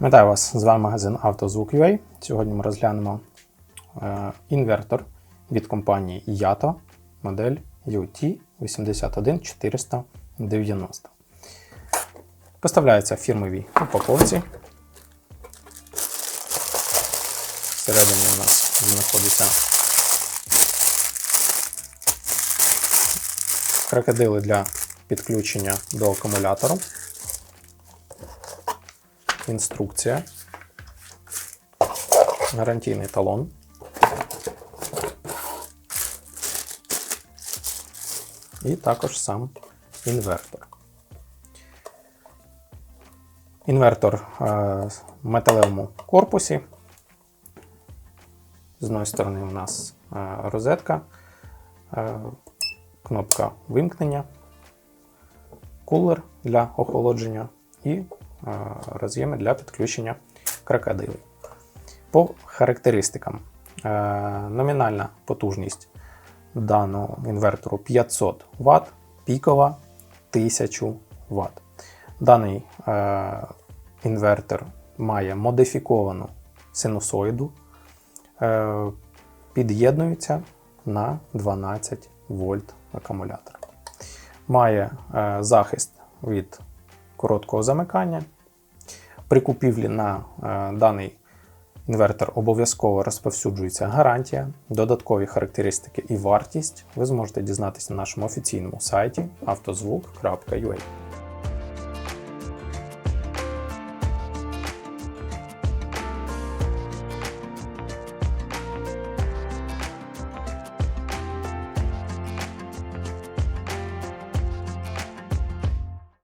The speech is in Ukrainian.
Вітаю вас! З вами магазин «Автозвук.UA». Сьогодні ми розглянемо е, інвертор від компанії Yato, модель UT81490. Поставляється в фірмовій упаковці. Всередині у нас знаходиться крокодили для підключення до акумулятору інструкція, гарантійний талон. І також сам інвертор. Інвертор е, в металевому корпусі. З одної сторони у нас е, розетка, е, кнопка вимкнення, кулер для охолодження і роз'єми для підключення крокодилів. По характеристикам. Е, Номінальна потужність даного інвертору 500 Вт, пікова 1000 Вт. Даний е, інвертор має модифіковану синусоїду, е, під'єднується на 12 вольт акумулятор. Має е, захист від короткого замикання. При купівлі на е, даний інвертор обов'язково розповсюджується гарантія, додаткові характеристики і вартість ви зможете дізнатися на нашому офіційному сайті автозвук.ua.